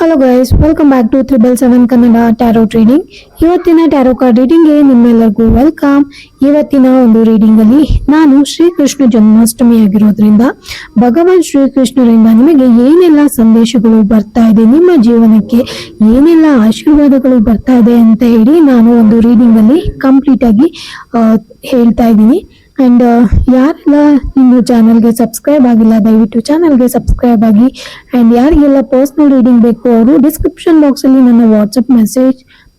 Hello guys welcome back to triple seven Kannada tarot reading ಇವತ್ತಿನ tarot card ರೀಡಿಂಗ್ಗೆ ನಿಮ್ಮೆಲ್ಲರಿಗೂ welcome ಇವತ್ತಿನ ಒಂದು reading ಅಲ್ಲಿ ನಾನು ಶ್ರೀಕೃಷ್ಣ ಜನ್ಮಾಷ್ಟಮಿ ಆಗಿರೋದ್ರಿಂದ ಭಗವಾನ್ ಶ್ರೀಕೃಷ್ಣರಿಂದ ನಿಮಗೆ ಏನೆಲ್ಲ ಸಂದೇಶಗಳು ಬರ್ತಾ ಇದೆ, ನಿಮ್ಮ ಜೀವನಕ್ಕೆ ಏನೆಲ್ಲ ಆಶೀರ್ವಾದಗಳು ಬರ್ತಾ ಇದೆ ಅಂತ ಹೇಳಿ ನಾನು ಒಂದು ರೀಡಿಂಗ್ ಅಲ್ಲಿ ಕಂಪ್ಲೀಟ್ ಆಗಿ ಹೇಳ್ತಾ ಇದ್ದೀನಿ. ಅಂಡ್ ಯಾರೆಲ್ಲ ನಿಮ್ಮ ಚಾನಲ್ಗೆ ಸಬ್ಸ್ಕ್ರೈಬ್ ಆಗಿಲ್ಲ, ದಯವಿಟ್ಟು ಚಾನಲ್ಗೆ ಸಬ್ಸ್ಕ್ರೈಬ್ ಆಗಿ. ಅಂಡ್ ಯಾರಿಗೆಲ್ಲ ಪರ್ಸ್ನಲ್ ರೀಡಿಂಗ್ ಬೇಕು, ಅವರು ಡಿಸ್ಕ್ರಿಪ್ಷನ್ ಬಾಕ್ಸ್ ಅಲ್ಲಿ ನನ್ನ ವಾಟ್ಸಪ್ ಮೆಸೇಜ್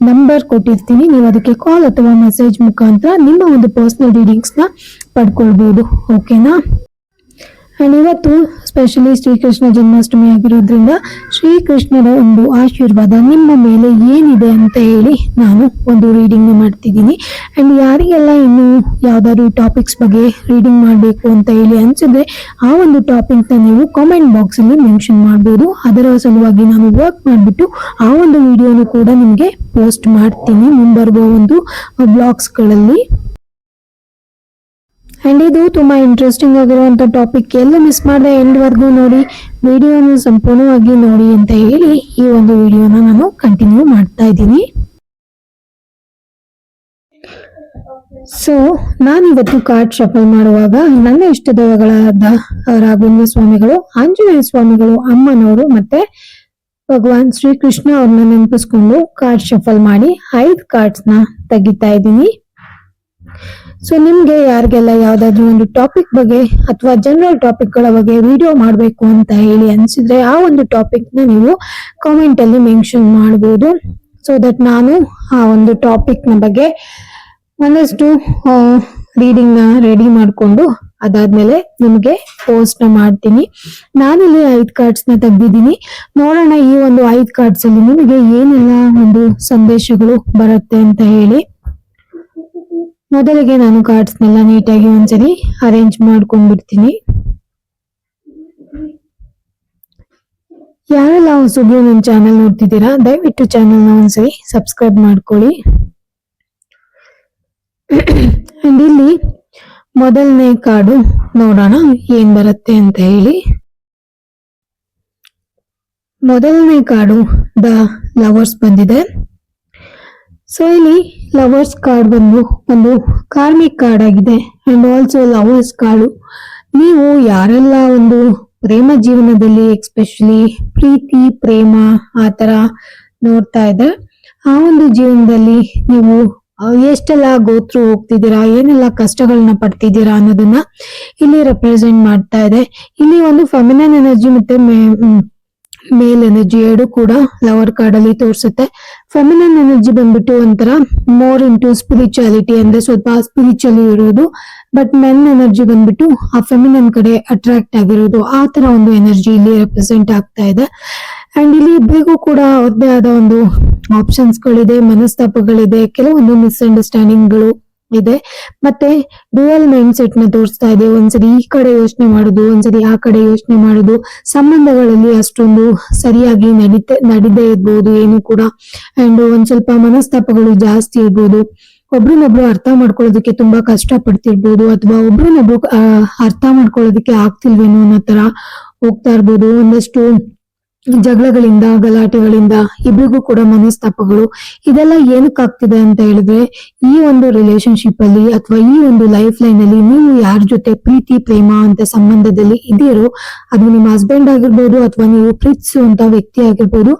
ನಂಬರ್ ಕೊಟ್ಟಿರ್ತೀನಿ. ನೀವು ಅದಕ್ಕೆ ಕಾಲ್ ಅಥವಾ ಮೆಸೇಜ್ ಮುಖಾಂತರ ನಿಮ್ಮ ಒಂದು ಪರ್ಸ್ನಲ್ ರೀಡಿಂಗ್ಸ್ನ ಪಡ್ಕೊಳ್ಬೋದು. ಓಕೆನಾ ಅಂಡ್ ಇವತ್ತು ಸ್ಪೆಷಲಿ ಶ್ರೀಕೃಷ್ಣ ಜನ್ಮಾಷ್ಟಮಿ ಆಗಿರೋದ್ರಿಂದ ಶ್ರೀಕೃಷ್ಣರ ಒಂದು ಆಶೀರ್ವಾದ ನಿಮ್ಮ ಮೇಲೆ ಏನಿದೆ ಅಂತ ಹೇಳಿ ನಾನು ಒಂದು ರೀಡಿಂಗ್ ಮಾಡ್ತಿದ್ದೀನಿ. ಅಂಡ್ ಯಾರಿಗೆಲ್ಲ ಇನ್ನು ಯಾವ್ದಾದ್ರು ಟಾಪಿಕ್ಸ್ ಬಗ್ಗೆ ರೀಡಿಂಗ್ ಮಾಡಬೇಕು ಅಂತ ಹೇಳಿ ಅನಿಸಿದ್ರೆ ಆ ಒಂದು ಟಾಪಿಕ್ನ ನೀವು ಕಾಮೆಂಟ್ ಬಾಕ್ಸ್ ಅಲ್ಲಿ ಮೆನ್ಷನ್ ಮಾಡಬಹುದು ಅದರ ಸಲುವಾಗಿ ನಾನು ವರ್ಕ್ ಮಾಡಿಬಿಟ್ಟು ಆ ಒಂದು ವಿಡಿಯೋನು ಕೂಡ ನಿಮಗೆ ಪೋಸ್ಟ್ ಮಾಡ್ತೀನಿ. ಮುಂಬರುವ ಒಂದು ಬ್ಲಾಗ್ಸ್ ಇದು ತುಂಬಾ ಇಂಟ್ರೆಸ್ಟಿಂಗ್ ಆಗಿರುವಂತ ಟಾಪಿಕ್ ಎಲ್ಲ ಮಿಸ್ ಮಾಡದೆ ಎಂಡ್ ವರ್ಗೂ ನೋಡಿ, ವಿಡಿಯೋನ ಸಂಪೂರ್ಣವಾಗಿ ನೋಡಿ ಅಂತ ಹೇಳಿ ಈ ಒಂದು ವಿಡಿಯೋನ ನಾನು ಕಂಟಿನ್ಯೂ ಮಾಡ್ತಾ ಇದ್ದೀನಿ. ಸೊ ನಾನಿವತ್ತು ಕಾರ್ಡ್ ಶಫಲ್ ಮಾಡುವಾಗ ನನ್ನ ಇಷ್ಟ ದೇವಗಳಾದ ರಾಘವೇಂದ್ರ ಸ್ವಾಮಿಗಳು, ಆಂಜನೇಯ ಸ್ವಾಮಿಗಳು, ಅಮ್ಮನವರು ಮತ್ತೆ ಭಗವಾನ್ ಶ್ರೀಕೃಷ್ಣ ಅವ್ರನ್ನ ನೆನಪಿಸ್ಕೊಂಡು ಕಾರ್ಡ್ ಶಫಲ್ ಮಾಡಿ ಐದು ಕಾರ್ಡ್ಸ್ನ ತೆಗಿತಾ ಇದ್ದೀನಿ. ಸೊ ನಿಮ್ಗೆ ಯಾರಿಗೆಲ್ಲ ಯಾವ್ದಾದ್ರು ಒಂದು ಟಾಪಿಕ್ ಬಗ್ಗೆ ಅಥವಾ ಜನರಲ್ ಟಾಪಿಕ್ಗಳ ಬಗ್ಗೆ ವಿಡಿಯೋ ಮಾಡಬೇಕು ಅಂತ ಹೇಳಿ ಅನ್ಸಿದ್ರೆ ಆ ಒಂದು ಟಾಪಿಕ್ನ ನೀವು ಕಾಮೆಂಟ್ ಅಲ್ಲಿ ಮೆನ್ಷನ್ ಮಾಡಬಹುದು ಸೊ ದಟ್ ನಾನು ಆ ಒಂದು ಟಾಪಿಕ್ನ ಬಗ್ಗೆ ಒಂದಷ್ಟು ರೀಡಿಂಗ್ನ ರೆಡಿ ಮಾಡ್ಕೊಂಡು ಅದಾದ್ಮೇಲೆ ನಿಮ್ಗೆ ಪೋಸ್ಟ್ನ ಮಾಡ್ತೀನಿ. ನಾನಿಲ್ಲಿ ಐದ್ ಕಾರ್ಡ್ಸ್ನ ತೆಗ್ದಿದ್ದೀನಿ. ನೋಡೋಣ ಈ ಒಂದು ಐದ್ ಕಾರ್ಡ್ಸ್ ಅಲ್ಲಿ ನಿಮಗೆ ಏನೆಲ್ಲ ಒಂದು ಸಂದೇಶಗಳು ಬರುತ್ತೆ ಅಂತ ಹೇಳಿ. ಮೊದಲಿಗೆ ನಾನು ಕಾರ್ಡ್ಸ್ ನೆಲ್ಲ ನೀಟಾಗಿ ಒಂದ್ಸರಿ ಅರೇಂಜ್ ಮಾಡ್ಕೊಂಡ್ಬಿಡ್ತೀನಿ. ಯಾರೆಲ್ಲ ಹೊಸಬ್ರು ನನ್ನ ಚಾನೆಲ್ ನೋಡ್ತಿದ್ದೀರಾ, ದಯವಿಟ್ಟು ಚಾನೆಲ್ನ ಒಂದ್ಸರಿ ಸಬ್ಸ್ಕ್ರೈಬ್ ಮಾಡ್ಕೊಳ್ಳಿ. ಅಂಡ್ ಇಲ್ಲಿ ಮೊದಲನೇ ಕಾರ್ಡು ನೋಡೋಣ, ಏನ್ ಬರುತ್ತೆ ಅಂತ ಹೇಳಿ. ಮೊದಲನೇ ಕಾರ್ಡು ದ ಲವರ್ಸ್ ಬಂದಿದೆ. ಸೊ ಇಲ್ಲಿ ಲವರ್ಸ್ ಕಾರ್ಡ್ ಬಂದು, ಒಂದು ಕಾರ್ಮಿಕ್ ಕಾರ್ಡ್ ಆಗಿದೆ. ಅಂಡ್ ಆಲ್ಸೋ ಲವರ್ಸ್ ಕಾರ್ಡು ನೀವು ಯಾರೆಲ್ಲ ಒಂದು ಪ್ರೇಮ ಜೀವನದಲ್ಲಿ ಎಕ್ಸ್ಪೆಷಲಿ ಪ್ರೀತಿ, ಪ್ರೇಮ, ಆ ತರ ನೋಡ್ತಾ ಇದೆ ಆ ಒಂದು ಜೀವನದಲ್ಲಿ ನೀವು ಎಷ್ಟೆಲ್ಲ ಗೋತ್ರು ಹೋಗ್ತಿದ್ದೀರಾ, ಏನೆಲ್ಲ ಕಷ್ಟಗಳನ್ನ ಪಡ್ತಿದ್ದೀರಾ ಅನ್ನೋದನ್ನ ಇಲ್ಲಿ ರೆಪ್ರೆಸೆಂಟ್ ಮಾಡ್ತಾ ಇದೆ. ಇಲ್ಲಿ ಒಂದು ಫೆಮಿನನ್ ಎನರ್ಜಿ ಮತ್ತೆ ಮೇಲ್ ಎನರ್ಜಿ ಎರಡು ಕೂಡ ಲವರ್ ಕಾರ್ಡ್ ಅಲ್ಲಿ ತೋರಿಸುತ್ತೆ. ಫೆಮಿನನ್ ಎನರ್ಜಿ ಬಂದ್ಬಿಟ್ಟು ಒಂಥರ ಮೋರ್ ಇಂಟು ಸ್ಪಿರಿಚುಯಾಲಿಟಿ ಅಂದ್ರೆ ಸ್ವಲ್ಪ ಸ್ಪಿರಿಚುಯಲ್ ಇರೋದು ಬಟ್ ಮೆನ್ ಎನರ್ಜಿ ಬಂದ್ಬಿಟ್ಟು ಆ ಫೆಮಿನನ್ ಕಡೆ ಅಟ್ರಾಕ್ಟ್ ಆಗಿರೋದು. ಆ ತರ ಒಂದು ಎನರ್ಜಿ ಇಲ್ಲಿ ರೆಪ್ರೆಸೆಂಟ್ ಆಗ್ತಾ ಇದೆ. ಅಂಡ್ ಇಲ್ಲಿ ಇಬ್ಬರಿಗೂ ಕೂಡ ಅವ್ರದ್ದೇ ಆದ ಒಂದು ಆಪ್ಷನ್ಸ್ ಗಳಿದೆ ಮನಸ್ತಾಪಗಳಿದೆ, ಕೆಲವೊಂದು ಮಿಸ್ಅಂಡರ್ಸ್ಟ್ಯಾಂಡಿಂಗ್ಗಳು ಇದೆ. ಮತ್ತೆ ಡ್ಯುಯಲ್ ಮೈಂಡ್ ಸೆಟ್ನ ತೋರಿಸ್ತಾ ಇದೆ. ಒಂದ್ಸರಿ ಈ ಕಡೆ ಯೋಚನೆ ಮಾಡುದು, ಒಂದ್ಸರಿ ಆ ಕಡೆ ಯೋಚನೆ ಮಾಡುದು. ಸಂಬಂಧಗಳಲ್ಲಿ ಅಷ್ಟೊಂದು ಸರಿಯಾಗಿ ನಡೀತೆ, ನಡೀದೇ ಇರ್ಬೋದು, ಏನು ಕೂಡ. ಅಂಡ್ ಒಂದ್ ಸ್ವಲ್ಪ ಮನಸ್ತಾಪಗಳು ಜಾಸ್ತಿ ಇರ್ಬೋದು. ಒಬ್ರನ್ನೊಬ್ರು ಅರ್ಥ ಮಾಡ್ಕೊಳ್ಳೋದಕ್ಕೆ ತುಂಬಾ ಕಷ್ಟ ಪಡ್ತಿರ್ಬೋದು ಅಥವಾ ಒಬ್ರನ್ನೊಬ್ರು ಅರ್ಥ ಮಾಡ್ಕೊಳ್ಳೋದಕ್ಕೆ ಆಗ್ತಿಲ್ವೇನೋ ಅನ್ನೋ ತರ ಹೋಗ್ತಾ ಇರ್ಬೋದು. ಒಂದಷ್ಟು ಜಗಳಗಳಿಂದ, ಗಲಾಟೆಗಳಿಂದ ಇಬ್ಬರಿಗೂ ಕೂಡ ಮನಸ್ತಾಪಗಳು, ಇದೆಲ್ಲ ಏನಕ್ಕೆ ಆಗ್ತಿದೆ ಅಂತ ಹೇಳಿದ್ರೆ, ಈ ಒಂದು ರಿಲೇಶನ್ಶಿಪ್ ಅಲ್ಲಿ ಅಥವಾ ಈ ಒಂದು ಲೈಫ್ ಲೈನ್ ಅಲ್ಲಿ ನೀವು ಯಾರ ಜೊತೆ ಪ್ರೀತಿ, ಪ್ರೇಮ ಅಂತ ಸಂಬಂಧದಲ್ಲಿ ಇದೀರೋ ಅದು ನಿಮ್ಮ ಹಸ್ಬೆಂಡ್ ಆಗಿರ್ಬೋದು ಅಥವಾ ನೀವು ಪ್ರೀತಿಸುವಂತ ವ್ಯಕ್ತಿ ಆಗಿರ್ಬೋದು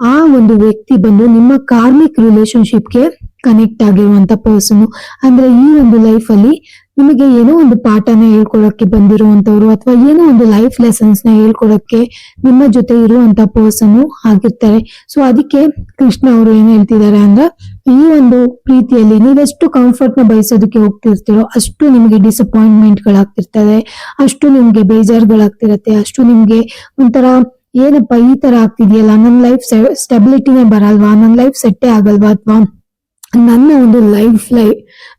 ಆ ಒಂದು ವ್ಯಕ್ತಿ ಬಂದು ನಿಮ್ಮ ಕಾರ್ಮಿಕ್ ರಿಲೇಶನ್ಶಿಪ್ಗೆ ಕನೆಕ್ಟ್ ಆಗಿರುವಂತ ಪರ್ಸನ್ ಅಂದ್ರೆ ಈ ಒಂದು ಲೈಫ್ ಅಲ್ಲಿ ನಿಮಗೆ ಏನೋ ಒಂದು ಪಾಠನ ಹೇಳ್ಕೊಡಕ್ಕೆ ಬಂದಿರುವಂತವ್ರು ಅಥವಾ ಏನೋ ಒಂದು ಲೈಫ್ ಲೆಸನ್ಸ್ನ ಹೇಳ್ಕೊಡಕ್ಕೆ ನಿಮ್ಮ ಜೊತೆ ಇರುವಂತ ಪರ್ಸನ್ ಆಗಿರ್ತಾರೆ. ಸೊ ಅದಕ್ಕೆ ಕೃಷ್ಣ ಅವರು ಏನ್ ಹೇಳ್ತಿದ್ದಾರೆ ಅಂದ್ರೆ ಈ ಒಂದು ಪ್ರೀತಿಯಲ್ಲಿ ನೀವೆಷ್ಟು ಕಂಫರ್ಟ್ನ ಬಯಸೋದಕ್ಕೆ ಹೋಗ್ತಿರ್ತೀರೋ ಅಷ್ಟು ನಿಮಗೆ ಡಿಸಪಾಯಿಂಟ್ಮೆಂಟ್ ಗಳಾಗ್ತಿರ್ತದೆ. ಅಷ್ಟು ನಿಮ್ಗೆ ಬೇಜಾರ್ಗಳಾಗ್ತಿರತ್ತೆ. ಅಷ್ಟು ನಿಮ್ಗೆ ಒಂಥರ ಏನಪ್ಪ ಈ ತರ ಆಗ್ತಿದೆಯಲ್ಲ? ನನ್ನ ಲೈಫ್ ಸ್ಟೆಬಿಲಿಟಿನೇ ಬರಲ್ವಾ? ನನ್ನ ಲೈಫ್ ಸೆಟ್ಟೇ ಆಗಲ್ವಾ ಅಥವಾ ನನ್ನ ಒಂದು ಲೈಫ್ ಲೈ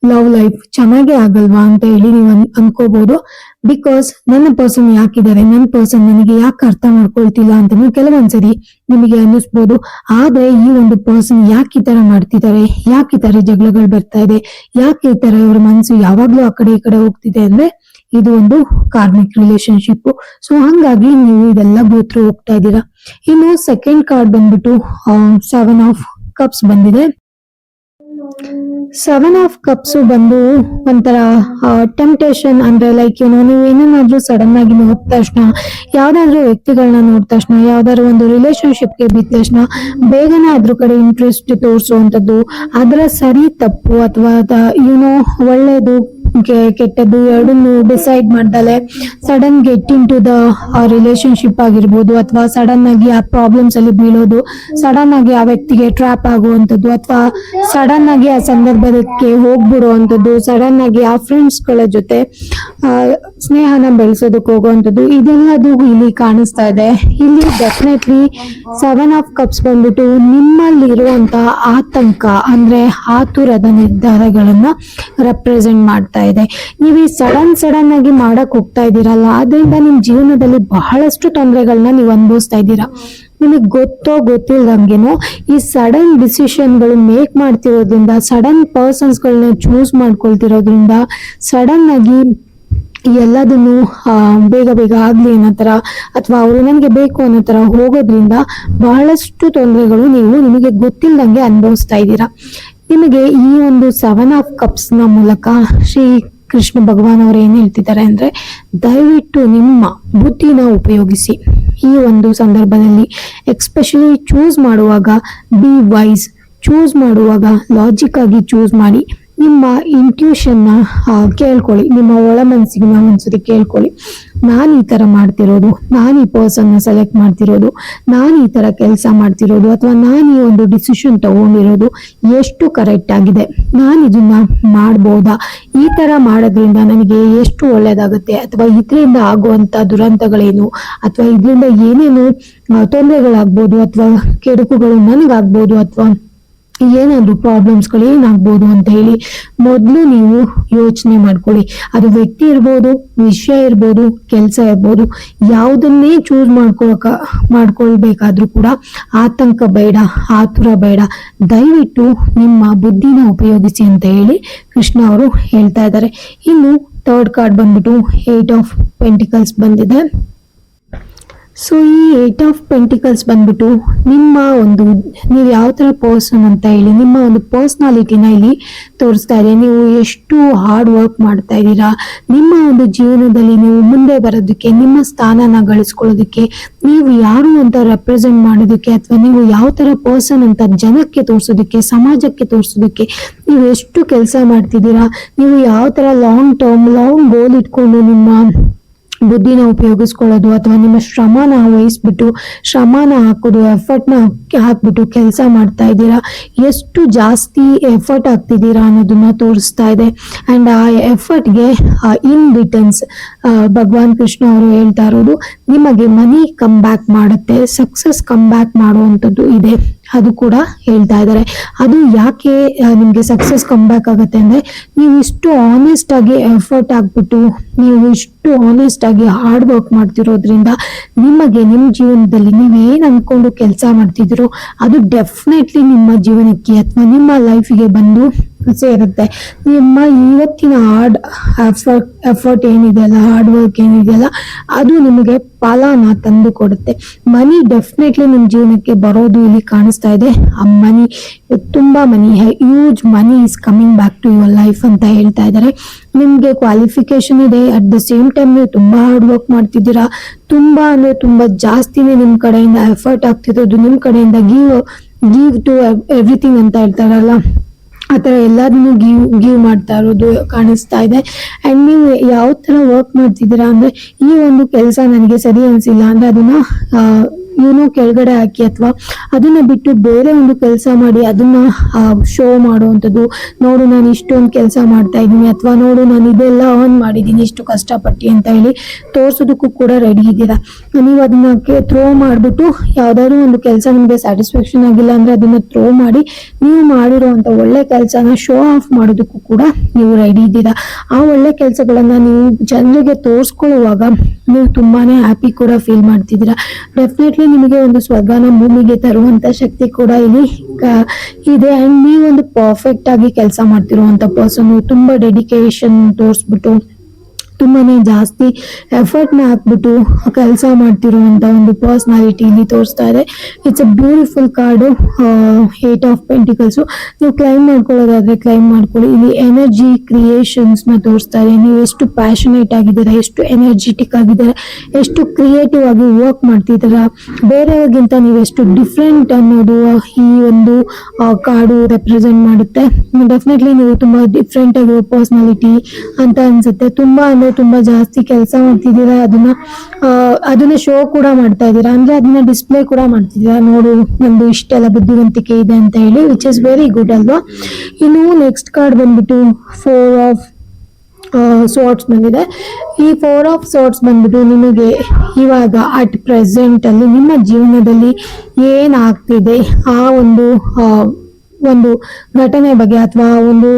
ಲವ್ ಲೈಫ್ ಚೆನ್ನಾಗೇ ಆಗಲ್ವಾ ಅಂತ ಹೇಳಿ ನೀವು ಅನ್- ಅನ್ಕೋಬಹುದು ಬಿಕಾಸ್ ನನ್ನ ಪರ್ಸನ್ ಯಾಕಿದ್ದಾರೆ? ನನ್ನ ಪರ್ಸನ್ ನನಗೆ ಯಾಕೆ ಅರ್ಥ ಮಾಡ್ಕೊಳ್ತಿಲ್ಲ ಅಂತ ಕೆಲವೊಂದ್ಸರಿ ನಿಮಗೆ ಅನ್ನಿಸ್ಬೋದು. ಆದ್ರೆ ಈ ಒಂದು ಪರ್ಸನ್ ಯಾಕೆ ಈ ತರ ಮಾಡ್ತಿದ್ದಾರೆ? ಯಾಕೆ ಈ ತರ ಜಗಳಗಳು ಬರ್ತಾ ಇದೆ? ಯಾಕೆ ಈ ತರ ಇವ್ರ ಮನ್ಸು ಯಾವಾಗ್ಲೂ ಆ ಕಡೆ ಈ ಕಡೆ ಹೋಗ್ತಿದೆ ಅಂದ್ರೆ ಇದು ಒಂದು ಕಾರ್ಮಿಕ್ ರಿಲೇಶನ್ಶಿಪ್ ಸೊ ಹಂಗಾಗಿ ನೀವು ಇದೆಲ್ಲ ಗೋತ್ರ ಹೋಗ್ತಾ ಇದ್ದೀರಾ. ಇನ್ನು ಸೆಕೆಂಡ್ ಕಾರ್ಡ್ ಬಂದ್ಬಿಟ್ಟು ಸೆವೆನ್ ಆಫ್ ಕಪ್ಸ್ ಬಂದಿದೆ. ಸೆವೆನ್ ಆಫ್ ಕಪ್ಸ್ ಬಂದು ಒಂಥರ ಟೆಂಪ್ಟೇಷನ್ ಅಂದ್ರೆ ಲೈಕ್ ಏನೋ ನೀವು ಏನೇನಾದ್ರೂ ಸಡನ್ ಆಗಿ ನೋಡಿದ ತಕ್ಷಣ, ಯಾವ್ದಾದ್ರು ವ್ಯಕ್ತಿಗಳನ್ನ ನೋಡಿದ ತಕ್ಷಣ, ಯಾವ್ದಾದ್ರು ಒಂದು ರಿಲೇಶನ್ಶಿಪ್ಗೆ ಬಿದ್ದ ತಕ್ಷಣ, ಬೇಗನೆ ಅದ್ರ ಕಡೆ ಇಂಟ್ರೆಸ್ಟ್ ತೋರಿಸುವಂತದ್ದು ಅದರ ಸರಿ ತಪ್ಪು ಅಥವಾ ಏನೋ ಒಳ್ಳೇದು ಕೆಟ್ಟದ್ದು ಎರಡನ್ನು decide ಮಾಡ್ದಲೆ sudden get into the relationship ಆಗಿರ್ಬೋದು ಅಥವಾ ಸಡನ್ ಆಗಿ ಆ ಪ್ರಾಬ್ಲಮ್ಸ್ ಅಲ್ಲಿ ಬೀಳೋದು ಸಡನ್ ಆಗಿ ಆ ವ್ಯಕ್ತಿಗೆ ಟ್ರ್ಯಾಪ್ ಆಗುವಂಥದ್ದು ಅಥವಾ ಸಡನ್ ಆಗಿ ಆ ಸಂದರ್ಭಕ್ಕೆ ಹೋಗ್ಬಿಡುವಂಥದ್ದು ಸಡನ್ ಆಗಿ ಆ ಫ್ರೆಂಡ್ಸ್ಗಳ ಜೊತೆ ಸ್ನೇಹನ ಬೆಳೆಸೋದಕ್ಕೆ ಹೋಗುವಂಥದ್ದು, ಇದೆಲ್ಲದು ಇಲ್ಲಿ ಕಾಣಿಸ್ತಾ ಇದೆ. ಇಲ್ಲಿ ಡೆಫಿನೆಟ್ಲಿ ಸೆವೆನ್ ಆಫ್ ಕಪ್ಸ್ ಬಂದ್ಬಿಟ್ಟು ನಿಮ್ಮಲ್ಲಿರುವಂತ ಆತಂಕ ಅಂದ್ರೆ ಆತುರದ ನಿರ್ಧಾರಗಳನ್ನ ರೆಪ್ರೆಸೆಂಟ್ ಮಾಡ್ತಾ ಇದೆ. ನೀವು ಈ ಸಡನ್ ಸಡನ್ ಆಗಿ ಮಾಡಕ್ ಹೋಗ್ತಾ ಇದ್ದೀರಲ್ಲ ಅದರಿಂದ ನಿಮ್ ಜೀವನದಲ್ಲಿ ಬಹಳಷ್ಟು ತೊಂದರೆಗಳನ್ನ ನೀವು ಅನುಭವಿಸ್ತಾ ಇದ್ದೀರಾ? ನಿಮಗೆ ಗೊತ್ತೋ ಗೊತ್ತಿಲ್ಲದಂಗೆನೋ ಈ ಸಡನ್ ಡಿಸಿಷನ್ಗಳು ಮೇಕ್ ಮಾಡ್ತಿರೋದ್ರಿಂದ ಸಡನ್ ಪರ್ಸನ್ಸ್ಗಳನ್ನ ಚೂಸ್ ಮಾಡ್ಕೊಳ್ತಿರೋದ್ರಿಂದ ಸಡನ್ ಆಗಿ ಎಲ್ಲದನ್ನು ಬೇಗ ಬೇಗ ಆಗ್ಲಿ ಅನ್ನೋ ತರ ಅಥವಾ ಅವರು ನನಗೆ ಬೇಕು ಅನ್ನೋ ತರ ಹೋಗೋದ್ರಿಂದ ಬಹಳಷ್ಟು ತೊಂದರೆಗಳು ನೀವು ನಿಮಗೆ ಗೊತ್ತಿಲ್ಲದಂಗೆ ಅನುಭವಿಸ್ತಾ ಇದ್ದೀರಾ. ನಿಮಗೆ ಈ ಒಂದು ಸೆವೆನ್ ಆಫ್ ಕಪ್ಸ್ನ ಮೂಲಕ ಶ್ರೀ ಕೃಷ್ಣ ಭಗವಾನ್ ಅವರು ಏನು ಹೇಳ್ತಿದ್ದಾರೆ ಅಂದ್ರೆ ದಯವಿಟ್ಟು ನಿಮ್ಮ ಬುದ್ಧಿನ ಉಪಯೋಗಿಸಿ. ಈ ಒಂದು ಸಂದರ್ಭದಲ್ಲಿ ಎಕ್ಸ್ಪೆಷಲಿ ಚೂಸ್ ಮಾಡುವಾಗ ಬಿ ವೈಸ್ ಚೂಸ್ ಮಾಡುವಾಗ ಲಾಜಿಕ್ ಆಗಿ ಚೂಸ್ ಮಾಡಿ ನಿಮ್ಮ ಇಂಟ್ಯೂಷನ್ನ ಆ, ಕೇಳ್ಕೊಳ್ಳಿ. ನಿಮ್ಮ ಒಳ ಮನಸ್ಸಿಗೆ ಒಂದ್ಸರಿ ಕೇಳ್ಕೊಳ್ಳಿ. ನಾನು ಈ ತರ ಮಾಡ್ತಿರೋದು, ನಾನು ಈ ಪರ್ಸನ್ ಸೆಲೆಕ್ಟ್ ಮಾಡ್ತಿರೋದು, ನಾನು ಈ ತರ ಕೆಲಸ ಮಾಡ್ತಿರೋದು ಅಥವಾ ನಾನು ಈ ಒಂದು ಡಿಸಿಷನ್ ತಗೊಂಡಿರೋದು ಎಷ್ಟು ಕರೆಕ್ಟ್ ಆಗಿದೆ? ನಾನು ಇದನ್ನ ಮಾಡ್ಬೋದಾ? ಈ ತರ ಮಾಡೋದ್ರಿಂದ ನನಗೆ ಎಷ್ಟು ಒಳ್ಳೇದಾಗುತ್ತೆ? ಅಥವಾ ಇದರಿಂದ ಆಗುವಂತ ದುರಂತಗಳೇನು? ಅಥವಾ ಇದರಿಂದ ಏನೇನು ತೊಂದರೆಗಳಾಗ್ಬೋದು ಅಥವಾ ಕೆಡುಕುಗಳು ನನಗಾಗ್ಬೋದು ಅಥವಾ ಏನಾದ್ರು ಪ್ರಾಬ್ಲಮ್ಸ್ಗಳು ಏನಾಗ್ಬೋದು ಅಂತ ಹೇಳಿ ಮೊದಲು ನೀವು ಯೋಚನೆ ಮಾಡ್ಕೊಳ್ಳಿ. ಅದು ವ್ಯಕ್ತಿ ಇರ್ಬೋದು, ವಿಷಯ ಇರ್ಬೋದು, ಕೆಲಸ ಇರ್ಬೋದು, ಯಾವುದನ್ನೇ ಚೂಸ್ ಮಾಡ್ಕೊಳಕ, ಮಾಡ್ಕೊಳ್ಬೇಕಾದ್ರೂ ಕೂಡ ಆತಂಕ ಬೇಡ, ಆತುರ ಬೇಡ. ದಯವಿಟ್ಟು ನಿಮ್ಮ ಬುದ್ಧಿನ ಉಪಯೋಗಿಸಿ ಅಂತ ಹೇಳಿ ಕೃಷ್ಣ ಅವರು ಹೇಳ್ತಾ ಇದ್ದಾರೆ. ಇನ್ನು ಥರ್ಡ್ ಕಾರ್ಡ್ ಬಂದ್ಬಿಟ್ಟು ಏಟ್ ಆಫ್ ಪೆಂಟಿಕಲ್ಸ್ ಬಂದಿದೆ. ಸೊ ಈ ಏಟ್ ಆಫ್ ಪೆಂಟಿಕಲ್ಸ್ ಬಂದ್ಬಿಟ್ಟು ನಿಮ್ಮ ಒಂದು, ನೀವು ಯಾವ ಥರ ಪರ್ಸನ್ ಅಂತ ಹೇಳಿ, ನಿಮ್ಮ ಒಂದು ಪರ್ಸ್ನಾಲಿಟಿನ ಇಲ್ಲಿ ತೋರಿಸ್ತಾ ಇದೆ. ನೀವು ಎಷ್ಟು ಹಾರ್ಡ್ ವರ್ಕ್ ಮಾಡ್ತಾ ಇದ್ದೀರಾ. ನಿಮ್ಮ ಒಂದು ಜೀವನದಲ್ಲಿ ನೀವು ಮುಂದೆ ಬರೋದಕ್ಕೆ, ನಿಮ್ಮ ಸ್ಥಾನನ ಗಳಿಸ್ಕೊಳ್ಳೋದಕ್ಕೆ, ನೀವು ಯಾರು ಅಂತ ರೆಪ್ರೆಸೆಂಟ್ ಮಾಡೋದಕ್ಕೆ ಅಥವಾ ನೀವು ಯಾವ ಥರ ಪರ್ಸನ್ ಅಂತ ಜನಕ್ಕೆ ತೋರಿಸೋದಕ್ಕೆ, ಸಮಾಜಕ್ಕೆ ತೋರಿಸೋದಕ್ಕೆ ನೀವು ಎಷ್ಟು ಕೆಲಸ ಮಾಡ್ತಿದ್ದೀರಾ. ನೀವು ಯಾವ ಥರ ಲಾಂಗ್ ಟರ್ಮ್ ಲಾಂಗ್ ಗೋಲ್ ಇಟ್ಕೊಂಡು ನಿಮ್ಮ ಬುದ್ಧಿನ ಉಪಯೋಗಿಸ್ಕೊಳ್ಳೋದು ಅಥವಾ ನಿಮ್ಮ ಶ್ರಮನ ವಹಿಸ್ಬಿಟ್ಟು ಶ್ರಮನ ಹಾಕೋದು ಎಫರ್ಟ್ನ ಹಾಕ್ಬಿಟ್ಟು ಕೆಲಸ ಮಾಡ್ತಾ ಇದ್ದೀರಾ? ಎಷ್ಟು ಜಾಸ್ತಿ ಎಫರ್ಟ್ ಹಾಕ್ತಿದ್ದೀರಾ ಅನ್ನೋದನ್ನ ತೋರಿಸ್ತಾ ಇದೆ. ಆ್ಯಂಡ್ ಆ ಎಫರ್ಟ್ಗೆ ಇನ್ ರಿಟರ್ನ್ಸ್ ಭಗವಾನ್ ಕೃಷ್ಣ ಅವರು ಹೇಳ್ತಾ ಇರೋದು, ನಿಮಗೆ ಮನಿ ಕಮ್ ಬ್ಯಾಕ್ ಮಾಡುತ್ತೆ ಸಕ್ಸಸ್ ಕಮ್ ಬ್ಯಾಕ್ ಮಾಡುವಂಥದ್ದು ಇದೆ. ಅದು ಕೂಡ ಹೇಳ್ತಾ ಇದ್ದಾರೆ. ಅದು ಯಾಕೆ ನಿಮಗೆ ಸಕ್ಸಸ್ ಕಮ್ಬ್ಯಾಕ್ ಆಗುತ್ತೆ ಅಂದ್ರೆ, ನೀವು ಇಷ್ಟು ಆನೆಸ್ಟ್ ಆಗಿ ಎಫರ್ಟ್ ಆಗಿಬಿಟ್ಟು, ನೀವು ಇಷ್ಟು ಆನೆಸ್ಟ್ ಆಗಿ ಹಾರ್ಡ್ ವರ್ಕ್ ಮಾಡ್ತಿರೋದ್ರಿಂದ ನಿಮಗೆ ನಿಮ್ಮ ಜೀವನದಲ್ಲಿ ನೀವು ಏನು ಅನ್ಕೊಂಡು ಕೆಲಸ ಮಾಡ್ತಿದ್ದೀರೋ, ಅದು ಡೆಫಿನೆಟ್ಲಿ ನಿಮ್ಮ ಜೀವನಕ್ಕೆ ಅಥವಾ ನಿಮ್ಮ ಲೈಫಿಗೆ ಬಂದು ಸೇರುತ್ತೆ ನಿಮ್ಮ ಇವತ್ತಿನ ಹಾರ್ಡ್ ಎಫರ್ಟ್ ಎಫರ್ಟ್ ಏನಿದೆಯಲ್ಲ ಹಾರ್ಡ್ ವರ್ಕ್ ಏನಿದೆಯಲ್ಲ ಅದು ನಿಮಗೆ ಫಲನ ತಂದು ಕೊಡುತ್ತೆ. ಮನಿ ಡೆಫಿನೆಟ್ಲಿ ನಿಮ್ಮ ಜೀವನಕ್ಕೆ ಬರೋದು ಇಲ್ಲಿ ಕಾಣಿಸ್ತಾ ಇದೆ. ಆ ಮನಿ, ತುಂಬ money huge money is coming back to your life ಅಂತ ಹೇಳ್ತಾ ಇದ್ದಾರೆ. ನಿಮಗೆ ಕ್ವಾಲಿಫಿಕೇಶನ್ ಇದೆ. ಅಟ್ ದ ಸೇಮ್ ಟೈಮ್ ನೀವು ತುಂಬ ಹಾರ್ಡ್ ವರ್ಕ್ ಮಾಡ್ತಿದ್ದೀರಾ. ತುಂಬ ಅಂದರೆ ತುಂಬ ಜಾಸ್ತಿನೇ ನಿಮ್ಮ ಕಡೆಯಿಂದ ಎಫರ್ಟ್ ಆಗ್ತಿರೋದು. ನಿಮ್ಮ ಕಡೆಯಿಂದ ಗೀವ್ ಗೀವ್ ಟು ಎವ್ರಿಥಿಂಗ್ ಅಂತ ಹೇಳ್ತಾರಲ್ಲ. ಆ ಥರ ಎಲ್ಲದನ್ನು ಗಿವ್ ಗಿವ್ ಮಾಡ್ತಾ ಇರೋದು ಕಾಣಿಸ್ತಾ ಇದೆ. ಅಂಡ್ ನೀವು ಯಾವ ಥರ ವರ್ಕ್ ಮಾಡ್ತಿದ್ದೀರಾ ಅಂದ್ರೆ ಈ ಒಂದು ಕೆಲಸ ನನಗೆ ಸರಿ ಅನಿಸಿಲ್ಲ ಅಂದ್ರೆ ಅದನ್ನ ಇವನು ಕೆಳಗಡೆ ಹಾಕಿ ಅಥವಾ ಅದನ್ನ ಬಿಟ್ಟು ಬೇರೆ ಒಂದು ಕೆಲಸ ಮಾಡಿ ಅದನ್ನ ಶೋ ಮಾಡುವಂಥದ್ದು. ನೋಡು ನಾನು ಇಷ್ಟೊಂದು ಕೆಲಸ ಮಾಡ್ತಾ ಇದ್ದೀನಿ ಅಥವಾ ನೋಡು ನಾನು ಇದೆಲ್ಲ ಆನ್ ಮಾಡಿದ್ದೀನಿ, ಇಷ್ಟು ಕಷ್ಟಪಟ್ಟು ಅಂತ ಹೇಳಿ ತೋರ್ಸೋದಕ್ಕೂ ಕೂಡ ರೆಡಿ ಇದ್ದೀರಾ? ನೀವು ಅದನ್ನ ಥ್ರೋ ಮಾಡಿಬಿಟ್ಟು ಯಾವ್ದಾದ್ರು ಒಂದು ಕೆಲಸ ನಿಮಗೆ ಸ್ಯಾಟಿಸ್ಫ್ಯಾಕ್ಷನ್ ಆಗಿಲ್ಲ ಅಂದ್ರೆ ಅದನ್ನ ಥ್ರೋ ಮಾಡಿ ನೀವು ಮಾಡಿರುವಂತ ಒಳ್ಳೆ ಕೆಲಸನ ಶೋ ಆಫ್ ಮಾಡೋದಕ್ಕೂ ಕೂಡ ನೀವು ರೆಡಿ ಇದ್ದೀರಾ? ಆ ಒಳ್ಳೆ ಕೆಲಸಗಳನ್ನ ನೀವು ಜನರಿಗೆ ತೋರಿಸ್ಕೊಳ್ಳುವಾಗ ನೀವು ತುಂಬಾನೇ ಹ್ಯಾಪಿ ಕೂಡ ಫೀಲ್ ಮಾಡ್ತಿದ್ದೀರಾ? ಡೆಫಿನೆಟ್ಲಿ ನಿಮಗೆ ಒಂದು ಸ್ವರ್ಗನ ಭೂಮಿಗೆ ತರುವಂತ ಶಕ್ತಿ ಕೂಡ ಇಲ್ಲಿ ಇದೆ. ಅಂಡ್ ನೀವು ಒಂದು ಪರ್ಫೆಕ್ಟ್ ಆಗಿ ಕೆಲಸ ಮಾಡ್ತಿರುವಂತ ಪರ್ಸನ್ ತುಂಬಾ ಡೆಡಿಕೇಶನ್ ತೋರಿಸ್ಬಿಟ್ಟು ತುಂಬಾನೇ ಜಾಸ್ತಿ ಎಫರ್ಟ್ನ ಹಾಕ್ಬಿಟ್ಟು ಕೆಲಸ ಮಾಡ್ತಿರುವಂಥ ಒಂದು ಪರ್ಸ್ನಾಲಿಟಿ ಇಲ್ಲಿ ತೋರಿಸ್ತಾ ಇದೆ. It's a beautiful card eight of pentacles ನೀವು ಕ್ಲೈಮ್ ಮಾಡ್ಕೊಳ್ಳೋದಾದ್ರೆ ಕ್ಲೈಮ್ ಮಾಡ್ಕೊಳ್ಳಿ. ಇಲ್ಲಿ ಎನರ್ಜಿ ಕ್ರಿಯೇಷನ್ಸ್ನ ತೋರಿಸ್ತಾರೆ ನೀವು ಎಷ್ಟು ಪ್ಯಾಷನೇಟ್ ಆಗಿದ್ದೀರಾ, ಎಷ್ಟು ಎನರ್ಜೆಟಿಕ್ ಆಗಿದ್ದೀರಾ, ಎಷ್ಟು ಕ್ರಿಯೇಟಿವ್ ಆಗಿ ವರ್ಕ್ ಮಾಡ್ತಿದ್ದೀರಾ, ಬೇರೆಯವ್ರಿಗಿಂತ ನೀವು ಎಷ್ಟು ಡಿಫ್ರೆಂಟ್ ಅನ್ನೋದು ಈ ಒಂದು ಕಾರ್ಡು ರೆಪ್ರೆಸೆಂಟ್ ಮಾಡುತ್ತೆ. ಡೆಫಿನೆಟ್ಲಿ ನೀವು ತುಂಬ ಡಿಫ್ರೆಂಟ್ ಆಗಿರೋ ಪರ್ಸ್ನಾಲಿಟಿ ಅಂತ ಅನ್ಸುತ್ತೆ. ತುಂಬ ತುಂಬಾ ಜಾಸ್ತಿ ಕೆಲಸ ಮಾಡ್ತಿದ್ದೀರಾ? ಅದನ್ನ ಅದನ್ನ ಶೋ ಕೂಡ ಮಾಡ್ತಾ ಇದ್ದೀರಾ? ಅಂದ್ರೆ ಅದನ್ನ ಡಿಸ್ಪ್ಲೇ ಕೂಡ ಮಾಡ್ತಿದ್ದೀರಾ? ನೋಡು ನಮ್ದು ಇಷ್ಟೆಲ್ಲ ಬುದ್ಧಿವಂತಿಕೆ ಇದೆ ಅಂತ ಹೇಳಿ ವಿಚ್ ಇಸ್ ವೆರಿ ಗುಡ್ ಅಲ್ವಾ? ಇನ್ನು ನೆಕ್ಸ್ಟ್ ಕಾರ್ಡ್ ಬಂದ್ಬಿಟ್ಟು ಫೋರ್ ಆಫ್ ಸೋರ್ಟ್ಸ್ ಬಂದಿದೆ. ಈ ಫೋರ್ ಆಫ್ ಸೋರ್ಟ್ಸ್ ಬಂದ್ಬಿಟ್ಟು ನಿಮಗೆ ಇವಾಗ ಅಟ್ ಪ್ರೆಸೆಂಟ್ ಅಲ್ಲಿ ನಿಮ್ಮ ಜೀವನದಲ್ಲಿ ಏನಾಗ್ತಿದೆ? ಆ ಒಂದು ಒಂದು ಘಟನೆ ಬಗ್ಗೆ ಅಥವಾ ಒಂದು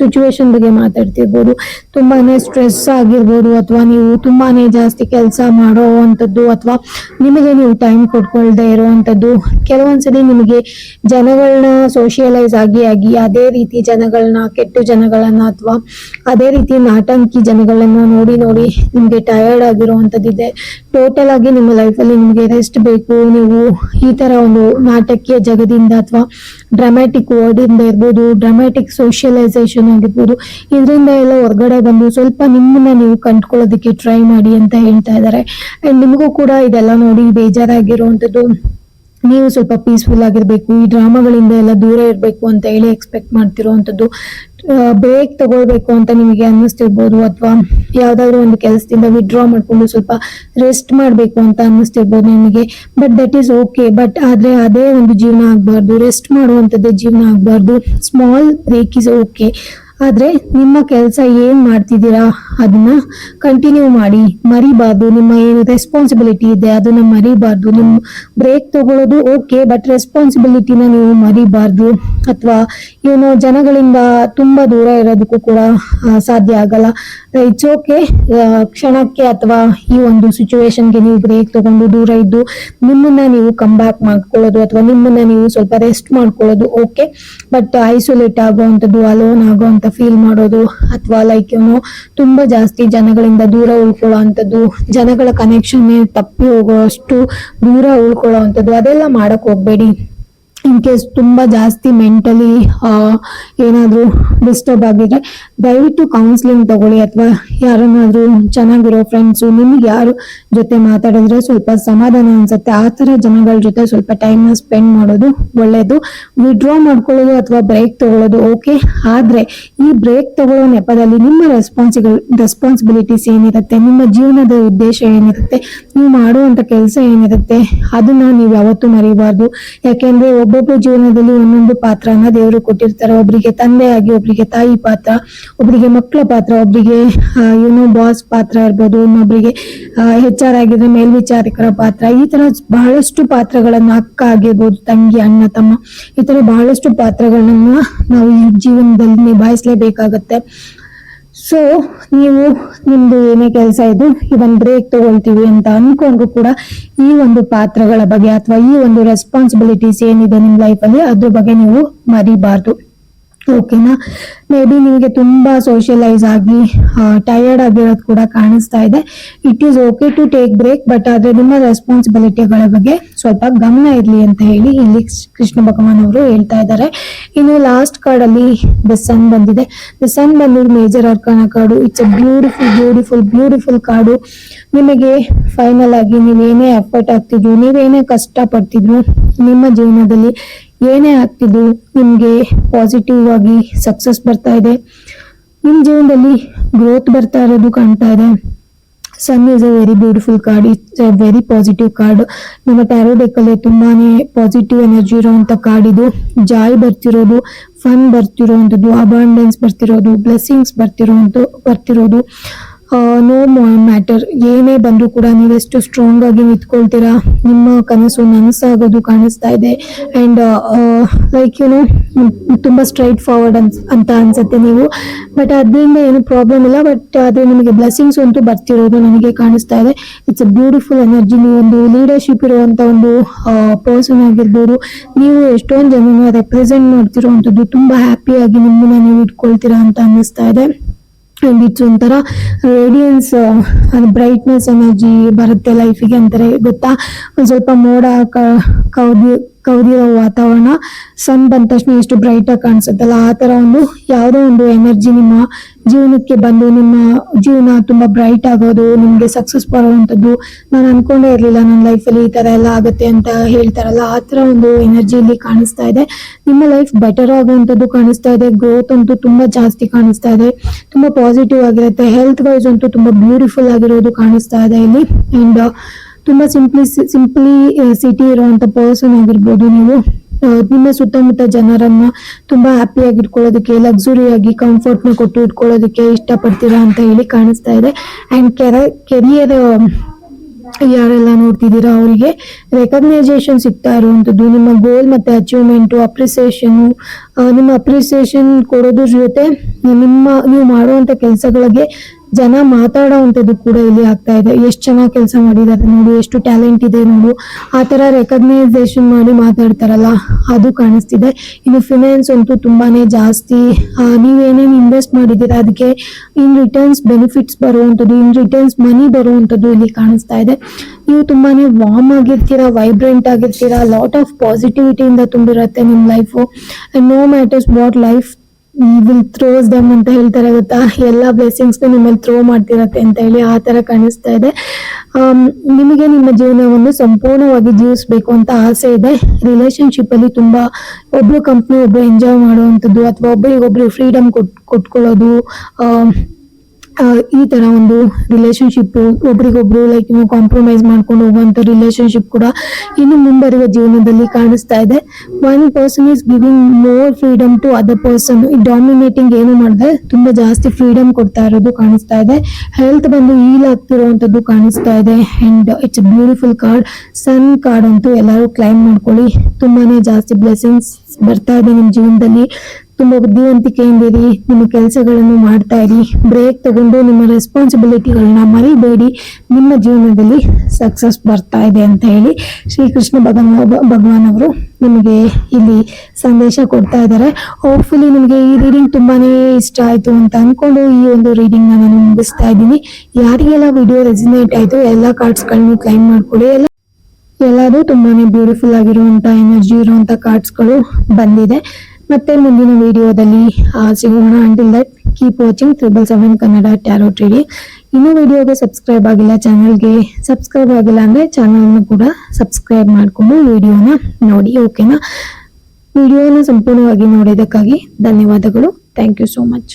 ಸಿಚುವೇಶನ್ ಬಗ್ಗೆ ಮಾತಾಡ್ತಿರ್ಬೋದು. ತುಂಬಾನೇ ಸ್ಟ್ರೆಸ್ ಆಗಿರ್ಬೋದು ಅಥವಾ ನೀವು ತುಂಬಾನೇ ಜಾಸ್ತಿ ಕೆಲಸ ಮಾಡೋ ಅಂಥದ್ದು ಅಥವಾ ನಿಮಗೆ ನೀವು ಟೈಮ್ ಕೊಟ್ಕೊಳ್ದೆ ಇರುವಂಥದ್ದು ಕೆಲವೊಂದ್ಸಲಿ ನಿಮಗೆ ಜನಗಳನ್ನ ಸೋಷಿಯಲೈಸ್ ಆಗಿ ಆಗಿ ಅದೇ ರೀತಿ ಜನಗಳನ್ನ ಕೆಟ್ಟು ಜನಗಳನ್ನ ಅಥವಾ ಅದೇ ರೀತಿ ನಾಟಂಕಿ ಜನಗಳನ್ನ ನೋಡಿ ನೋಡಿ ನಿಮಗೆ ಟಯರ್ಡ್ ಆಗಿರುವಂಥದ್ದಿದೆ ಟೋಟಲ್ ಆಗಿ ನಿಮ್ಮ ಲೈಫಲ್ಲಿ ನಿಮಗೆ ರೆಸ್ಟ್ ಬೇಕು. ನೀವು ಈ ತರ ಒಂದು ನಾಟಕೀಯ ಜಗದಿಂದ ಅಥವಾ ಡ್ರಾಮ್ಯಾಟಿಕ್ ವರ್ಡ್ ಇಂದ ಇರ್ಬೋದು ಡ್ರಾಮ್ಯಾಟಿಕ್ ಸೋಷಿಯಲೈಸೇಷನ್ ಆಗಿರ್ಬೋದು, ಇದರಿಂದ ಎಲ್ಲ ಹೊರಗಡೆ ಬಂದು ಸ್ವಲ್ಪ ನಿಮ್ಮನ್ನ ನೀವು ಕಂಡ್ಕೊಳ್ಳೋದಕ್ಕೆ ಟ್ರೈ ಮಾಡಿ ಅಂತ ಹೇಳ್ತಾ ಇದ್ದಾರೆ. ಅಂಡ್ ನಿಮಗೂ ಕೂಡ ಇದೆಲ್ಲ ನೋಡಿ ಬೇಜಾರಾಗಿರುವಂತದ್ದು ನೀವು ಸ್ವಲ್ಪ ಪೀಸ್ಫುಲ್ ಆಗಿರ್ಬೇಕು, ಈ ಡ್ರಾಮಾಗಳಿಂದ ಎಲ್ಲ ದೂರ ಇರಬೇಕು ಅಂತ ಹೇಳಿ ಎಕ್ಸ್ಪೆಕ್ಟ್ ಮಾಡ್ತಿರೋವಂಥದ್ದು ಬ್ರೇಕ್ ತಗೊಳ್ಬೇಕು ಅಂತ ನಿಮಗೆ ಅನ್ನಿಸ್ತಿರ್ಬೋದು ಅಥವಾ ಯಾವ್ದಾದ್ರು ಒಂದು ಕೆಲಸದಿಂದ ವಿಡ್ರಾ ಮಾಡ್ಕೊಂಡು ಸ್ವಲ್ಪ ರೆಸ್ಟ್ ಮಾಡಬೇಕು ಅಂತ ಅನ್ನಿಸ್ತಿರ್ಬೋದು ನಿಮಗೆ. But that is okay but ಆದ್ರೆ ಅದೇ ಒಂದು ಜೀವನ ಆಗಬಾರ್ದು ರೆಸ್ಟ್ ಮಾಡುವಂಥದ್ದೇ ಜೀವನ ಆಗಬಾರ್ದು. ಸ್ಮಾಲ್ ಬ್ರೇಕ್ ಈಸ್ ಓಕೆ ಆದ್ರೆ ನಿಮ್ಮ ಕೆಲಸ ಏನು ಮಾಡ್ತಿದ್ದೀರಾ? ಅದನ್ನ ಕಂಟಿನ್ಯೂ ಮಾಡಿ. ಮರಿಬಾರ್ದು. ನಿಮ್ಮ ಏನು ರೆಸ್ಪಾನ್ಸಿಬಿಲಿಟಿ ಇದೆ, ಅದನ್ನ ಮರಿಬಾರ್ದು. ನಿಮ್ಮ ಬ್ರೇಕ್ ತಗೊಳ್ಳೋದು ಓಕೆ ಬಟ್ ರೆಸ್ಪಾನ್ಸಿಬಿಲಿಟಿನ ನೀವು ಮರಿಬಾರ್ದು. ಅಥವಾ ಏನು ಜನಗಳಿಂದ ತುಂಬಾ ದೂರ ಇರೋದಕ್ಕೂ ಕೂಡ ಸಾಧ್ಯ ಆಗಲ್ಲ. ಇಟ್ಸ್ ಓಕೆ ಕ್ಷಣಕ್ಕೆ ಅಥವಾ ಈ ಒಂದು ಸಿಚುವೇಶನ್ಗೆ ನೀವು ಬ್ರೇಕ್ ತಗೊಂಡು ದೂರ ಇದ್ದು, ನಿಮ್ಮನ್ನ ನೀವು ಕಮ್ ಬ್ಯಾಕ್ ಮಾಡ್ಕೊಳ್ಳೋದು ಅಥವಾ ನಿಮ್ಮನ್ನ ನೀವು ಸ್ವಲ್ಪ ರೆಸ್ಟ್ ಮಾಡ್ಕೊಳ್ಳೋದು ಓಕೆ ಬಟ್ ಐಸೋಲೇಟ್ ಆಗುವಂಥದ್ದು ಅಲೋನ್ ಆಗುವಂತ ಫೀಲ್ ಮಾಡೋದು ಅಥವಾ ಲೈಕ್ ಏನು ತುಂಬಾ ಜಾಸ್ತಿ ಜನಗಳಿಂದ ದೂರ ಉಳ್ಕೊಳ್ಳೋ ಅಂಥದ್ದು ಜನಗಳ ಕನೆಕ್ಷನ್ ತಪ್ಪಿ ಹೋಗುವಷ್ಟು ದೂರ ಉಳ್ಕೊಳ್ಳೋ ಅಂಥದ್ದು ಅದೆಲ್ಲ ಮಾಡಕ್ ಹೋಗ್ಬೇಡಿ. ಇನ್ ಕೇಸ್ ತುಂಬಾ ಜಾಸ್ತಿ ಮೆಂಟಲಿ ಏನಾದರೂ ಡಿಸ್ಟರ್ಬ್ ಆಗಿದ್ರೆ ದಯವಿಟ್ಟು ಕೌನ್ಸಿಲಿಂಗ್ ತಗೊಳ್ಳಿ ಅಥವಾ ಯಾರನ್ನಾದರೂ ಚೆನ್ನಾಗಿರೋ ಫ್ರೆಂಡ್ಸು ನಿಮಗೆ ಯಾರು ಜೊತೆ ಮಾತಾಡಿದ್ರೆ ಸ್ವಲ್ಪ ಸಮಾಧಾನ ಅನ್ಸುತ್ತೆ. ಆ ಥರ ಜನಗಳ ಜೊತೆ ಸ್ವಲ್ಪ ಟೈಮ್ನ ಸ್ಪೆಂಡ್ ಮಾಡೋದು ಒಳ್ಳೆಯದು ವಿಡ್ರಾ ಮಾಡ್ಕೊಳ್ಳೋದು ಅಥವಾ ಬ್ರೇಕ್ ತಗೊಳ್ಳೋದು ಓಕೆ ಆದರೆ ಈ ಬ್ರೇಕ್ ತಗೊಳ್ಳೋ ನೆಪದಲ್ಲಿ ನಿಮ್ಮ ರೆಸ್ಪಾನ್ಸಿಬಲ್ ರೆಸ್ಪಾನ್ಸಿಬಿಲಿಟೀಸ್ ಏನಿರುತ್ತೆ, ನಿಮ್ಮ ಜೀವನದ ಉದ್ದೇಶ ಏನಿರುತ್ತೆ, ನೀವು ಮಾಡುವಂಥ ಕೆಲಸ ಏನಿರುತ್ತೆ, ಅದನ್ನು ನೀವು ಯಾವತ್ತೂ ಮರಿಬಾರ್ದು. ಯಾಕೆಂದ್ರೆ ಒಬ್ಬೊಬ್ಬರ ಜೀವನದಲ್ಲಿ ಒಂದೊಂದು ಪಾತ್ರನ ದೇವರು ಕೊಟ್ಟಿರ್ತಾರೆ. ಒಬ್ರಿಗೆ ತಂದೆ ಆಗಿ ಒಬ್ರಿಗೆ ತಾಯಿ ಪಾತ್ರ, ಒಬ್ರಿಗೆ ಮಕ್ಕಳ ಪಾತ್ರ, ಒಬ್ರಿಗೆ ಏನೋ ಬಾಸ್ ಪಾತ್ರ ಇರ್ಬೋದು, ಇನ್ನೊಬ್ರಿಗೆ ಹೆಚ್ ಆರ್ ಆಗಿದ್ರೆ ಮೇಲ್ವಿಚಾರಕರ ಪಾತ್ರ. ಈ ತರ ಬಹಳಷ್ಟು ಪಾತ್ರಗಳನ್ನ ಅಕ್ಕ ಆಗಿರ್ಬೋದು, ತಂಗಿ, ಅಣ್ಣ, ತಮ್ಮ ಈ ತರ ಬಹಳಷ್ಟು ಪಾತ್ರಗಳನ್ನ ನಾವು ಈ ಜೀವನದಲ್ಲಿ ನಿಭಾಯಿಸ್ಲೇಬೇಕಾಗತ್ತೆ. ಸೊ ನೀವು ನಿಮ್ದು ಏನೇ ಕೆಲಸ ಇದು ಇವನ್ ಬ್ರೇಕ್ ತಗೊಳ್ತೀವಿ ಅಂತ ಅನ್ಕೊಂಡ್ರು ಕೂಡ ಈ ಒಂದು ಪಾತ್ರಗಳ ಬಗ್ಗೆ ಅಥವಾ ಈ ಒಂದು ರೆಸ್ಪಾನ್ಸಿಬಿಲಿಟೀಸ್ ಏನಿದೆ ನಿಮ್ ಲೈಫಲ್ಲಿ ಅದ್ರ ಬಗ್ಗೆ ನೀವು ಮರಿಬಾರ್ದು. ಓಕೆನಾ? ಮೇ ಬಿ ನಿಮಗೆ ತುಂಬಾ ಸೋಷಿಯಲೈಸ್ ಆಗಿ ಟಯರ್ಡ್ ಆಗಿರೋದು ಕೂಡ ಕಾಣಿಸ್ತಾ ಇದೆ. It is okay to take break but ಆದ್ರೆ ನಿಮ್ಮ ರೆಸ್ಪಾನ್ಸಿಬಿಲಿಟಿಗಳ ಬಗ್ಗೆ ಸ್ವಲ್ಪ ಗಮನ ಇರಲಿ ಅಂತ ಹೇಳಿ ಇಲ್ಲಿ ಕೃಷ್ಣ ಭಗವಾನ್ ಅವರು ಹೇಳ್ತಾ ಇದ್ದಾರೆ. ಇನ್ನು ಲಾಸ್ಟ್ ಕಾರ್ಡ್ ಅಲ್ಲಿ ದ ಸನ್ ಬಂದಿದೆ. ದ ಸನ್ ಬಂದಿದ್ದು major arcana card it's a beautiful beautiful beautiful card ನಿಮಗೆ ಫೈನಲ್ ಆಗಿ ನೀವೇನೇ ಎಫರ್ಟ್ ಆಗ್ತಿದ್ರು ನೀವೇನೇ ಕಷ್ಟ ಪಡ್ತಿದ್ರು ನಿಮ್ಮ ಜೀವನದಲ್ಲಿ ಏನೇ ಆಗ್ತಿದ್ರು ನಿಮಗೆ ಪಾಸಿಟಿವ್ ಆಗಿ ಸಕ್ಸಸ್ ಬರ್ತಾ ಇದೆ. ನಿಮ್ಮ ಜೀವನದಲ್ಲಿ ಗ್ರೋತ್ ಬರ್ತಾ ಇರೋದು ಕಾಣ್ತಾ ಇದೆ. Sun is a very beautiful card it's a very positive card ನಮ್ಮ ಟ್ಯಾರೋ ಡೆಕ್ಕಲ್ಲಿ ತುಂಬಾನೇ ಪಾಸಿಟಿವ್ ಎನರ್ಜಿ ಇರೋವಂಥ ಕಾರ್ಡ್ ಇದು. ಜಾಯ್ ಬರ್ತಿರೋದು ಫನ್ ಬರ್ತಿರೋವಂಥದ್ದು ಅಬಾಂಡೆನ್ಸ್ ಬರ್ತಿರೋದು ಬ್ಲೆಸ್ಸಿಂಗ್ಸ್ ಬರ್ತಿರೋ ಬರ್ತಿರೋದು. ನೋ ಮ್ಯಾಟರ್ ಏನೇ ಬಂದರೂ ಕೂಡ ನೀವೆಷ್ಟು ಸ್ಟ್ರಾಂಗ್ ಆಗಿ ನಿಂತ್ಕೊಳ್ತೀರಾ? ನಿಮ್ಮ ಕನಸು ನನಸಾಗೋದು ಕಾಣಿಸ್ತಾ ಇದೆ. ಅಂಡ್ ಲೈಕ್ ಯುನೋ ತುಂಬ ಸ್ಟ್ರೈಟ್ ಫಾರ್ವರ್ಡ್ ಅನ್ಸ್, ಅಂತ ಅನ್ಸುತ್ತೆ ನೀವು. ಬಟ್ ಅದರಿಂದ ಏನು ಪ್ರಾಬ್ಲಮ್ ಇಲ್ಲ. ಬಟ್ ಆದ್ರೆ ನಿಮಗೆ ಬ್ಲೆಸ್ಸಿಂಗ್ಸ್ ಅಂತೂ ಬರ್ತಿರೋದು ನನಗೆ ಕಾಣಿಸ್ತಾ ಇದೆ. ಇಟ್ಸ್ ಅ ಬ್ಯೂಟಿಫುಲ್ ಎನರ್ಜಿ ನೀವು ಒಂದು ಲೀಡರ್ಶಿಪ್ ಇರುವಂತ ಒಂದು ಪರ್ಸನ್ ಆಗಿರ್ಬೋದು. ನೀವು ಎಷ್ಟೊಂದು ಜನನ ರೆಪ್ರೆಸೆಂಟ್ ಮಾಡ್ತಿರೋವಂಥದ್ದು ತುಂಬಾ ಹ್ಯಾಪಿಯಾಗಿ ನಿಮ್ಮನ್ನ ನೀವು ಇಟ್ಕೊಳ್ತೀರಾ ಅಂತ ಅನ್ನಿಸ್ತಾ ಇದೆ. ಅಂಡ್ ಇಟ್ಸ್ ಒಂಥರ ರೇಡಿಯನ್ಸ್ ಬ್ರೈಟ್ನೆಸ್ ಎನರ್ಜಿ ಬರುತ್ತೆ ಲೈಫಿಗೆ ಅಂತಾರೆ ಗೊತ್ತಾ? ಒಂದು ಸ್ವಲ್ಪ ಮೋಡ ಕ- ಕೌದಿರೋ ವಾತಾವರಣ ಸನ್ ಬಂದ ತಕ್ಷಣ ಎಷ್ಟು ಬ್ರೈಟ್ ಆಗಿ ಕಾಣಿಸುತ್ತಲ್ಲ, ಆ ತರ ಒಂದು ಯಾವುದೋ ಒಂದು ಎನರ್ಜಿ ನಿಮ್ಮ ಜೀವನಕ್ಕೆ ಬಂದು, ನಿಮ್ಮ ಜೀವನ ತುಂಬಾ ಬ್ರೈಟ್ ಆಗೋದು, ನಿಮ್ಗೆ ಸಕ್ಸಸ್ ಬರುವಂತದ್ದು ನಾನು ಅನ್ಕೊಂಡೇ ಇರಲಿಲ್ಲ, ನನ್ನ ಲೈಫಲ್ಲಿ ಈ ತರ ಎಲ್ಲ ಆಗುತ್ತೆ ಅಂತ ಹೇಳ್ತಾರಲ್ಲ, ಆ ತರ ಒಂದು ಎನರ್ಜಿ ಇಲ್ಲಿ ಕಾಣಿಸ್ತಾ ಇದೆ. ನಿಮ್ಮ ಲೈಫ್ ಬೆಟರ್ ಆಗುವಂತದ್ದು ಕಾಣಿಸ್ತಾ ಇದೆ ಗ್ರೋತ್ ಅಂತೂ ತುಂಬಾ ಜಾಸ್ತಿ ಕಾಣಿಸ್ತಾ ಇದೆ. ತುಂಬಾ ಪಾಸಿಟಿವ್ ಆಗಿರುತ್ತೆ ಹೆಲ್ತ್ ವೈಸ್ ಅಂತೂ ತುಂಬಾ ಬ್ಯೂಟಿಫುಲ್ ಆಗಿರೋದು ಕಾಣಿಸ್ತಾ ಇದೆ ಇಲ್ಲಿ. ಅಂಡ್ ತುಂಬಾ ಸಿಂಪ್ಲಿ ಸಿಂಪ್ಲಿ ಸಿಟಿ ಇರುವಂತ ಪರ್ಸನ್ ಆಗಿರ್ಬೋದು ನೀವು. ನಿಮ್ಮ ಸುತ್ತಮುತ್ತ ಜನರನ್ನ ತುಂಬಾ ಹ್ಯಾಪಿಯಾಗಿ ಇಟ್ಕೊಳ್ಳೋದಕ್ಕೆ ಲಕ್ಸುರಿ ಆಗಿ ಕಂಫರ್ಟ್ನ ಕೊಟ್ಟು ಇಟ್ಕೊಳ್ಳೋದಕ್ಕೆ ಇಷ್ಟಪಡ್ತೀರಾ ಅಂತ ಹೇಳಿ ಕಾಣಿಸ್ತಾ ಇದೆ. ಅಂಡ್ ಕೆರಿಯರ್ ಯಾರೆಲ್ಲ ನೋಡ್ತಿದ್ದೀರಾ ಅವರಿಗೆ ರೆಕಗ್ನೈಸೇಷನ್ ಸಿಗ್ತಾ ಇರುವಂಥದ್ದು ನಿಮ್ಮ ಗೋಲ್ ಮತ್ತೆ ಅಚೀವ್ಮೆಂಟ್ ಅಪ್ರಿಸಿಯೇಷನು ನಿಮ್ಮ ಅಪ್ರಿಸಿಯೇಷನ್ ಕೊಡೋದ್ರ ಜೊತೆ ನಿಮ್ಮ, ನೀವು ಮಾಡುವಂತ ಕೆಲಸಗಳಿಗೆ ಜನ ಮಾತಾಡೋವಂಥದ್ದು ಕೂಡ ಇಲ್ಲಿ ಆಗ್ತಾ ಇದೆ. ಎಷ್ಟು ಚೆನ್ನಾಗಿ ಕೆಲಸ ಮಾಡಿದ್ದಾರೆ ನೋಡು, ಎಷ್ಟು ಟ್ಯಾಲೆಂಟ್ ಇದೆ ನೋಡು. ಆ ಥರ ರೆಕಗ್ನೈಸೇಷನ್ ಮಾಡಿ ಮಾತಾಡ್ತಾರಲ್ಲ, ಅದು ಕಾಣಿಸ್ತಿದೆ. ಇನ್ನು ಫಿನಾನ್ಸ್ ಅಂತೂ ತುಂಬಾನೇ ಜಾಸ್ತಿ. ನೀವೇನೇನು ಇನ್ವೆಸ್ಟ್ ಮಾಡಿದ್ದೀರಾ, ಅದಕ್ಕೆ ಇನ್ ರಿಟರ್ನ್ಸ್ ಬೆನಿಫಿಟ್ಸ್ ಬರುವಂಥದ್ದು ಇನ್ ರಿಟರ್ನ್ಸ್ ಮನಿ ಬರುವಂಥದ್ದು ಇಲ್ಲಿ ಕಾಣಿಸ್ತಾ ಇದೆ. ನೀವು ತುಂಬಾನೇ ವಾರ್ಮ್ ಆಗಿರ್ತೀರಾ ವೈಬ್ರೆಂಟ್ ಆಗಿರ್ತೀರಾ ಲಾಟ್ ಆಫ್ ಪಾಸಿಟಿವಿಟಿಯಿಂದ ತುಂಬಿರುತ್ತೆ ನಿಮ್ಮ life no matters what life will throws them ಅಂತ ಹೇಳ್ತಾರೆ. ಗೊತ್ತಾ ಎಲ್ಲ ಬ್ಲೆಸ್ಸಿಂಗ್ಸ್ ನಿಮ್ಮಲ್ಲಿ ಥ್ರೋ ಮಾಡ್ತಿರತ್ತೆ ಅಂತ ಹೇಳಿ ಆ ತರ ಕಾಣಿಸ್ತಾ ಇದೆ. ನಿಮಗೆ ನಿಮ್ಮ ಜೀವನವನ್ನು ಸಂಪೂರ್ಣವಾಗಿ ಜೀವಿಸಬೇಕು ಅಂತ ಆಸೆ ಇದೆ. ರಿಲೇಶನ್ಶಿಪ್ ಅಲ್ಲಿ ತುಂಬಾ ಒಬ್ರು ಕಂಪ್ನಿ ಒಬ್ರು ಎಂಜಾಯ್ ಮಾಡುವಂಥದ್ದು ಅಥವಾ ಒಬ್ಬರಿಗೊಬ್ರು ಫ್ರೀಡಮ್ ಕೊಟ್, ಕೊಟ್ಕೊಳ್ಳೋದು ಈ ತರ ಒಂದು ರಿಲೇಶನ್ಶಿಪ್ ಒಬ್ರಿಗೊಬ್ರು ಲೈಕ್ ನೀವು ಕಾಂಪ್ರಮೈಸ್ ಮಾಡ್ಕೊಂಡು ಹೋಗುವಂತ ರಿಲೇಶನ್ಶಿಪ್ ಕೂಡ ಇನ್ನು ಮುಂಬರುವ ಜೀವನದಲ್ಲಿ ಕಾಣಿಸ್ತಾ ಇದೆ. One person is giving more freedom to other person dominating ಏನು ಮಾಡಿದೆ, ತುಂಬಾ ಜಾಸ್ತಿ ಫ್ರೀಡಮ್ ಕೊಡ್ತಾ ಇರೋದು ಕಾಣಿಸ್ತಾ ಇದೆ. ಹೆಲ್ತ್ ಬಂದು ಈಲ್ ಆಗ್ತಿರುವಂತದ್ದು ಕಾಣಿಸ್ತಾ ಇದೆ. And it's beautiful card sun card ಅಂತೂ ಎಲ್ಲರೂ ಕ್ಲೈಮ್ ಮಾಡ್ಕೊಳ್ಳಿ. ತುಂಬಾನೇ ಜಾಸ್ತಿ ಬ್ಲೆಸಿಂಗ್ಸ್ ಬರ್ತಾ ಇದೆ ನಿಮ್ ಜೀವನದಲ್ಲಿ. ತುಂಬಾ ಬುದ್ಧಿವಂತಿಕೆಯಿಂದ ಇರಿ ನಿಮ್ಮ ಕೆಲಸಗಳನ್ನು ಮಾಡ್ತಾ ಇರಿ ಬ್ರೇಕ್ ತಗೊಂಡು ನಿಮ್ಮ ರೆಸ್ಪಾನ್ಸಿಬಿಲಿಟಿಗಳನ್ನ ಮರಿಬೇಡಿ, ನಿಮ್ಮ ಜೀವನದಲ್ಲಿ ಸಕ್ಸಸ್ ಬರ್ತಾ ಇದೆ ಅಂತ ಹೇಳಿ ಶ್ರೀಕೃಷ್ಣ ಭಗವಾನ್ ಭಗವಾನ್ ಅವರು ನಿಮಗೆ ಇಲ್ಲಿ ಸಂದೇಶ ಕೊಡ್ತಾ ಇದ್ದಾರೆ. ಹೋಪ್ಫುಲಿ ನಿಮಗೆ ಈ ರೀಡಿಂಗ್ ತುಂಬಾನೇ ಇಷ್ಟ ಆಯ್ತು ಅಂತ ಅನ್ಕೊಂಡು ಈ ಒಂದು ರೀಡಿಂಗ್ ನಾನು ಮುಗಿಸ್ತಾ ಇದ್ದೀನಿ. ಯಾರಿಗೆಲ್ಲ ವಿಡಿಯೋ ರೆಸಿನೇಟ್ ಆಯ್ತು, ಎಲ್ಲ ಕಾರ್ಡ್ಸ್ಗಳನ್ನು ಕ್ಲೈಮ್ ಮಾಡ್ಕೊಳ್ಳಿ. ಎಲ್ಲ ಎಲ್ಲದೂ ತುಂಬಾನೇ ಬ್ಯೂಟಿಫುಲ್ ಆಗಿರುವಂತ ಎನರ್ಜಿ ಇರುವಂತ ಕಾರ್ಡ್ಸ್ಗಳು ಬಂದಿದೆ. ಮತ್ತೆ ಮುಂದಿನ ವಿಡಿಯೋದಲ್ಲಿ ಸಿಗೋಣ until that keep watching triple seven Kannada tarot ಟ್ರೀಡಿ ಇನ್ನೂ ವಿಡಿಯೋಗೆ ಸಬ್ಸ್ಕ್ರೈಬ್ ಆಗಿಲ್ಲ ಚಾನಲ್ಗೆ ಸಬ್ಸ್ಕ್ರೈಬ್ ಆಗಿಲ್ಲ ಅಂದರೆ ಅನ್ನು ಕೂಡ ಸಬ್ಸ್ಕ್ರೈಬ್ ಮಾಡಿಕೊಂಡು ವಿಡಿಯೋನ ನೋಡಿ ಓಕೆನಾ ವಿಡಿಯೋನ ಸಂಪೂರ್ಣವಾಗಿ ನೋಡಿದ್ದಕ್ಕಾಗಿ ಧನ್ಯವಾದಗಳು. Thank you so much